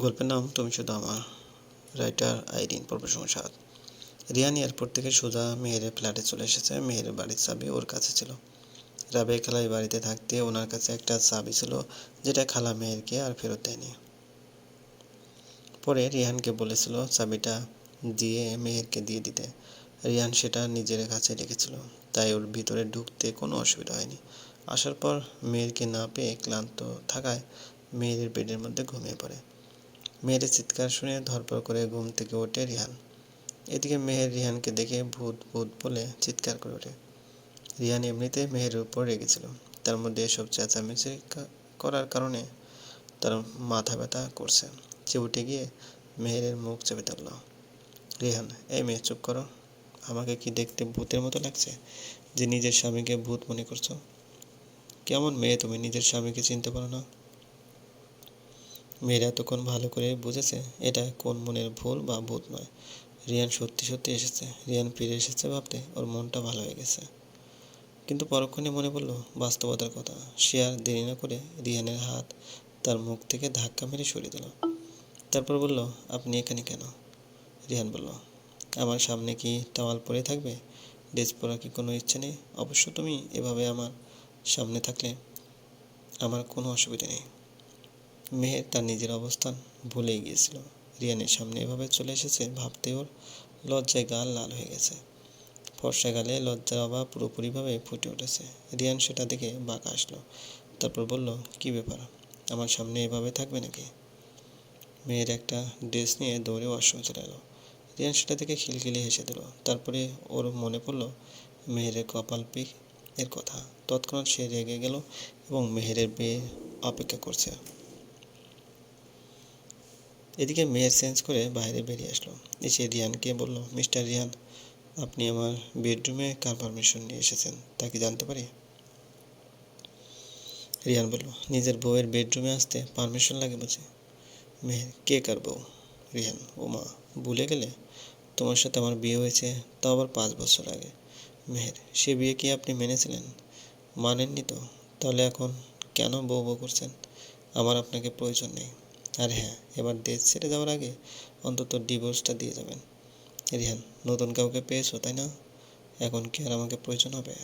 গল্পের নাম তুমি শুধু আমার। Writer Irene profession Saad. Riyan airport থেকে সোজা মেহেরের ফ্ল্যাটে চলে এসেছে। মেহেরের বাড়ির চাবি ওর কাছে ছিল। রাবে খালা এই বাড়িতে থাকতে ওনার কাছে একটা চাবি ছিল, যেটা খালা মেহেরকে আর ফেরত দেয়নি। পরে রিহানকে বলেছিল চাবিটা দিয়ে মেহেরকে দিয়ে দিতে। রিহান সেটা নিজের কাছে রেখেছিল, তাই ওর ভিতরে ঢুকতে কোনো অসুবিধা হয়নি। আসার পর মেয়েরকে না পেয়ে ক্লান্ত থাকায় মেয়ের বেডের মধ্যে ঘুমিয়ে পড়ে। মেয়ের চিৎকার শুনে ধরপড় করে ঘুম থেকে ওঠে রিহান। এদিকে মেহের রিহানকে দেখে ভূত ভূত বলে চিৎকার করে ওঠে। রিহান এমনিতে মেহেরের উপর রেগেছিল। তার মধ্যে এসব চেঁচামেচি করার কারণে তার মাথা ব্যথা করছে। সে উঠে গিয়ে মেহেরের মুখ চেপে ধরল। রিহান, এই মেয়ে, চুপ করো। আমাকে কি দেখতে ভূতের মতো লাগছে যে নিজের স্বামীকে ভূত মনে করছ? কেমন মেয়ে তুমি? নিজের স্বামীকে চিনতে পারো না? মেয়েরা এতক্ষণ ভালো করে বুঝেছে এটা কোন মনের ভুল বা ভূত নয়। রিয়ান সত্যি সত্যি এসেছে। রিয়ান ফিরে এসেছে ভাবতে ওর মনটা ভালো হয়ে গেছে। কিন্তু পরক্ষণে মনে পড়ল বাস্তবতার কথা। সে আর দেরি না করে রিয়ানের হাত তার মুখ থেকে ধাক্কা মেরে সরিয়ে দিল। তারপর বলল, আপনি এখানে কেন? রিহান বলল, আমার সামনে কি টাওয়াল পরে থাকবে? ড্রেস পরার কি কোনো ইচ্ছে নেই? অবশ্য তুমি এভাবে আমার সামনে থাকলে আমার কোনো অসুবিধা নেই। মেহের তার নিজের অবস্থান ভুলেই গিয়েছিল। রিয়ানের সামনে এভাবে চলে এসেছে ভাবতে ওর লজ্জায় গাল লাল হয়ে গেছে। ফর্সা গালে লজ্জার অভাব পুরোপুরিভাবে ফুটে উঠেছে। রিয়ান সেটা দেখে বাঁকা আসলো। তারপর বলল, কি ব্যাপার? আমার সামনে এভাবে থাকবে নাকি? মেয়ের একটা ড্রেস নিয়ে দৌড়ে ওয়াশরুম চলে এলো। রিয়ান সেটা দেখে খিলখিলি হেসে দিল। তারপরে ওর মনে পড়ল, মেহেরের কপাল পিক এর কথা। তৎক্ষণাৎ সে রেগে গেল এবং মেহেরের বিয়ে অপেক্ষা করছে। এদিকে মেয়ের চেঞ্জ করে বাইরে বেরিয়ে আসলো। এসে রিয়ানকে বলল, মিস্টার রিয়ান, আপনি আমার বেডরুমে কার পারমিশন নিয়ে এসেছেন? তা কি জানতে পারি? রিয়ান বলল, নিজের বউয়ের বেডরুমে আসতে পারমিশন লাগে বুঝি? মেহের কে কার বউ? রিয়ান, ও মা, ভুলে গেলে? তোমার সাথে আমার বিয়ে হয়েছে, তাও আবার পাঁচ বছর আগে। মেহের, সে বিয়ে কি আপনি মেনেছিলেন? মানেননি তো। তাহলে এখন কেন বউ বউ করছেন? আমার আপনাকে প্রয়োজন নেই। আর হ্যাঁ এবার দেশ ছেড়ে যাওয়ার আগে অন্তত ডিভোর্সটা দিয়ে যাবেন। রিহান, নতুন কাউকে পেয়েছ, তাই না? এখন কি আর আমাকে প্রয়োজন হবে?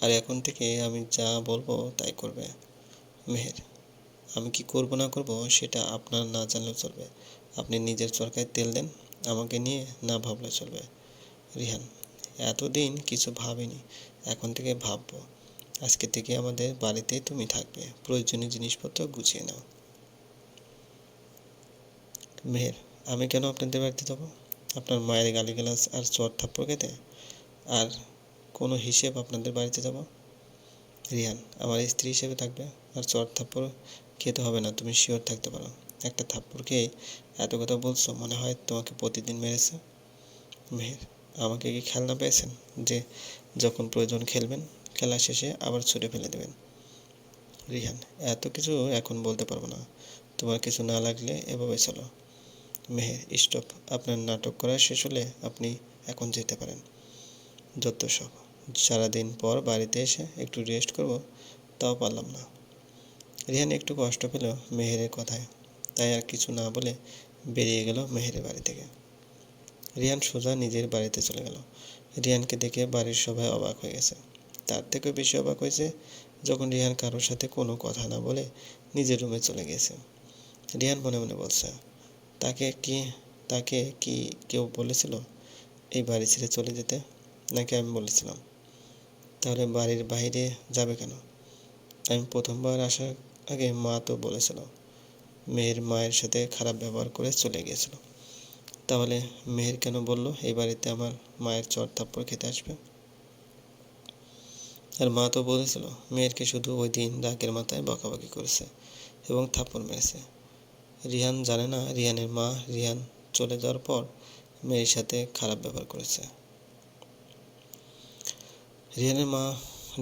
আর এখন থেকে আমি যা বলব তাই করবে। মেহের, আমি কি করব না করব সেটা আপনার না জানলেও চলবে। আপনি নিজের চরকায় তেল দেন, আমাকে নিয়ে না ভাবলে চলবে। রিহান, এতদিন কিছু ভাবিনি, এখন থেকে ভাববো। আজকে থেকে আমাদের বাড়িতেই তুমি থাকবে। প্রয়োজনীয় জিনিসপত্র গুছিয়ে নাও। মেহের, আমি কেন আপনাদের বাড়িতে যাব? আপনার মায়ের গালিগালাজ আর চর থাপ্পড় খেতে? আর কোনো হিসেব আপনাদের বাড়িতে যাব? রিয়ান, আমার স্ত্রী হিসেবে থাকবে, আর চর থাপ্পড় খেতে হবে না, তুমি শিওর থাকতে পারো। একটা থাপ্পড় খেয়ে এত কথা বলছো, মনে হয় তোমাকে প্রতিদিন মেরেছে। মেহের, আমাকে কি খেলনা পেয়েছেন? যে যখন প্রয়োজন খেলবেন, খেলা শেষে আবার ছুটে ফেলে দেবেন। রিহান এত কিছু এখন বলতে পারব না। তোমার কিছু না লাগলে এভাবে চলো। মেহের স্টপ। আপনার নাটক করা শেষ হলে আপনি এখন যেতে পারেন। যত সব। সারাদিন পর বাড়িতে এসে একটু রেস্ট করব, তাও পারলাম না। রিহান একটু কষ্ট পেল মেহেরের কথায়। তাই আর কিছু না বলে বেরিয়ে গেল মেহেরের বাড়ি থেকে। রিয়ান সোজা নিজের বাড়িতে চলে গেল। রিয়ানকে দেখে বাড়ির সবাই অবাক হয়ে গেছে। তার থেকেও বেশি অবাক হয়েছে যখন রিহান কারোর সাথে কোনো কথা না বলে নিজের রুমে চলে গেছে রিয়ান মনে মনে বলছে তাকে কি তাকে কি কেউ বলেছিল এই বাড়ি ছেড়ে চলে যেতে? নাকি আমি বলেছিলাম? তাহলে বাড়ির বাইরে যাবে কেন? আমি প্রথমবার আসার আগে মা তো বলেছিল মেয়ের মায়ের সাথে খারাপ ব্যবহার করে চলে গিয়েছিল। তাহলে মেহের কেন বলল, এই বাড়িতে আমার মায়ের চর থাপ্পড় খেতে আসবে? আর মা তো বলেছিল মেয়েরকে শুধু ওই দিন রাগের মাথায় বকাবকি করেছে এবং থাপ্পড় মেরেছে। রিহান জানে না রিহানের মা রিহান চলে যাওয়ার পর মেয়ের সাথে খারাপ ব্যবহার করেছে। রিহানের মা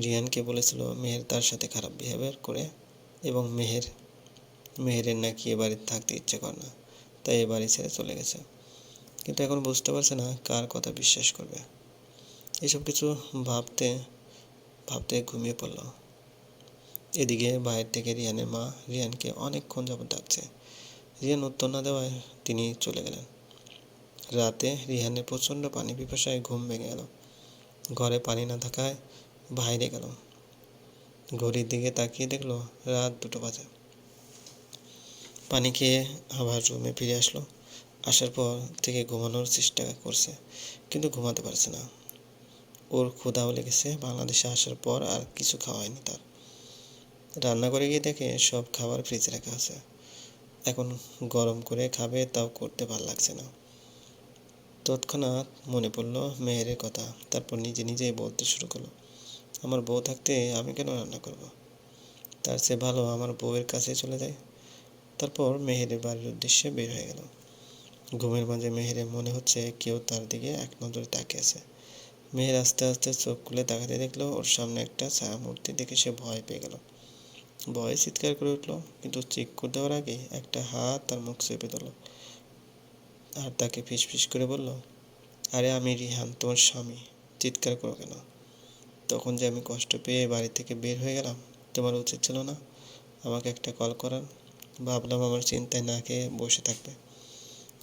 রিহানকে বলেছিল, মেহের তার সাথে খারাপ বিহেভিয়ার করে এবং মেহের, মেহেরের নাকি এ বাড়িতে থাকতে ইচ্ছে করে না, তাই এ বাড়ি ছেড়ে চলে গেছে। কিন্তু এখন বুঝতে পারছে না কার কথা বিশ্বাস করবে। এসব কিছু ভাবতে ভাবতে ঘুমিয়ে পড়ল। এদিকে বাইরে থেকে রিয়ানের মা রিয়ানকে অনেকক্ষণ যাবত ডাকছে। রিহান উত্তর না দেওয়ায় তিনি চলে গেলেন। রাতে রিহানের প্রচণ্ড পানি পিপাসায় ঘুম ভেঙে গেল। ঘরে পানি না থাকায় বাইরে গেল। ঘড়ির দিকে তাকিয়ে দেখল রাত দুটো বাজে। পানি খেয়ে আবার রুমে ফিরে আসলো। আসার পর থেকে ঘুমানোর চেষ্টা করছে, কিন্তু ঘুমাতে পারছে না। ওর ক্ষুধাও লেগেছে। বাংলাদেশে আসার পর আর কিছু খাওয়ায়নি তার। রান্না করে গিয়ে দেখে সব খাবার ফ্রিজে রাখা আছে। এখন গরম করে খাবে, তাও করতে ভালো লাগছে না। তৎক্ষণাৎ মনে পড়ল মেয়েরের কথা, তারপর নিজে নিজেই বলতে শুরু করল, আমার বউ থাকতে আমি কেন রান্না করব। তার চেয়ে ভালো আমার বউয়ের কাছে চলে যায় তারপর মেহেরের বাড়ির উদ্দেশ্যে বের হয়ে গেল। ঘুমের মাঝে মেহেরের মনে হচ্ছে কেউ তার দিকে এক নজরে তাকিয়ে আছে। মেহের আস্তে আস্তে চোখ খুলে তাকাতে দেখল, ওর সামনে একটা ছায়া মূর্তি দেখে সে ভয় পেয়ে গেল। ভয়ে চিৎকার করে উঠল, কিন্তু চিৎকার দেওয়ার আগে একটা হাত তার মুখ চেপে দিল আর তাকে ফিস ফিস করে বলল, আরে আমি রিহান, তোমার স্বামী। চিৎকার করো কেন? তখন যে আমি কষ্ট পেয়ে বাড়ি থেকে বের হয়ে গেলাম, তোমার উচিত ছিল না আমাকে একটা কল করার। ভাবলাম আমার চিন্তায় না খেয়ে বসে থাকবে।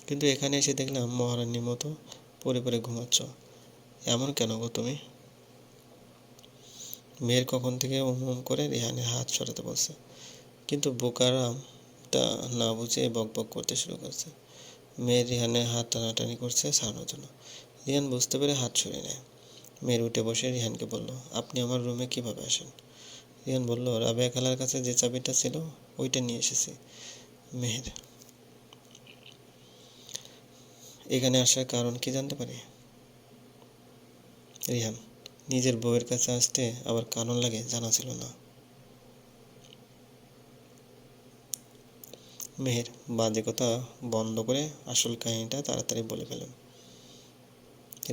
কিন্তু এখানে এসে দেখলাম মহারানীর মতো পরে পরে ঘুমাচ্ছ। এমন কেন গো তুমি? মেয়ের কখন থেকে উম করে রেহানের হাত সরাতে বলছে। কিন্তু বোকারাম তা না বুঝে বক বক করতে শুরু করছে। মেয়ের রিহানের হাত টানাটানি করছে ছাড়ানোর জন্য। রিহান বুঝতে পেরে হাত সরিয়ে নেয়। মেয়ের উঠে বসে রিহানকে বলল, আপনি আমার রুমে কীভাবে আসেন? রিহান বলল, রাবেয়া খালার কাছে যে চাবিটা ছিল, ওইটা নিয়ে এসেছি। মেহের, এখানে আসার কারণ কি জানতে পারি? রিহান নিজের বউয়ের কাছে আসতে আবার কারণ লাগে, জানা ছিল না। মেহের বাজে কথা বন্ধ করে আসল কাহিনীটা তাড়াতাড়ি বলে ফেলেন।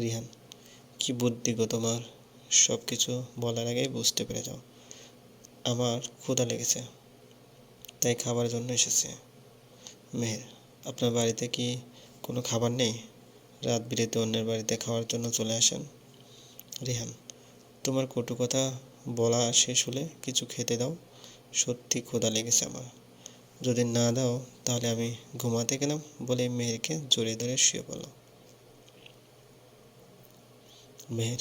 রিহান, কি বুদ্ধি গো তোমার? সব কিছু বলার আগেই বুঝতে পেরে যাও। আমার ক্ষুধা লেগেছে, তাই খাবার জন্য এসেছে। মেহের, আপনার বাড়িতে কি কোনো খাবার নেই? রাত বিরেতে অন্যের বাড়িতে খাওয়ার জন্য চলে আসেন। রিহান তোমার কটু কথা বলা শেষ হলে কিছু খেতে দাও। সত্যি ক্ষুধা লেগেছে আমার। যদি না দাও, তাহলে আমি ঘুমাতে গেলাম বলে মেহেরকে জড়িয়ে ধরে শুয়ে পড়ল মেহের,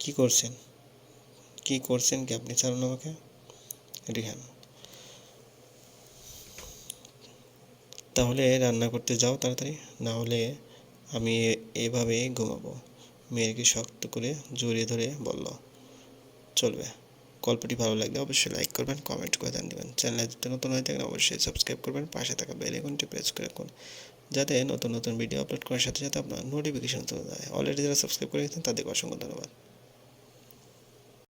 কি করছেন? কি করছেন কি আপনি ছাড়ুন আমাকে? রিহান, তাহলে রান্না করতে যাও তাড়াতাড়ি, না হলে আমি এভাবে ঘুমাবো। মেয়েকে শক্ত করে জড়িয়ে ধরে বলল, চলবে। গল্পটি ভালো লাগলে অবশ্যই লাইক করবেন, কমেন্ট করে দেন দেবেন। চ্যানেলে যদি নতুন হয়ে থাকেন, অবশ্যই সাবস্ক্রাইব করবেন। পাশে থাকা বেল আইকনটি প্রেস করে রাখুন, যাতে নতুন নতুন ভিডিও আপলোড করার সাথে সাথে আপনার নোটিফিকেশন চলে যায়। অলরেডি যারা সাবস্ক্রাইব করে গেছেন তাদেরকে অসংখ্য ধন্যবাদ।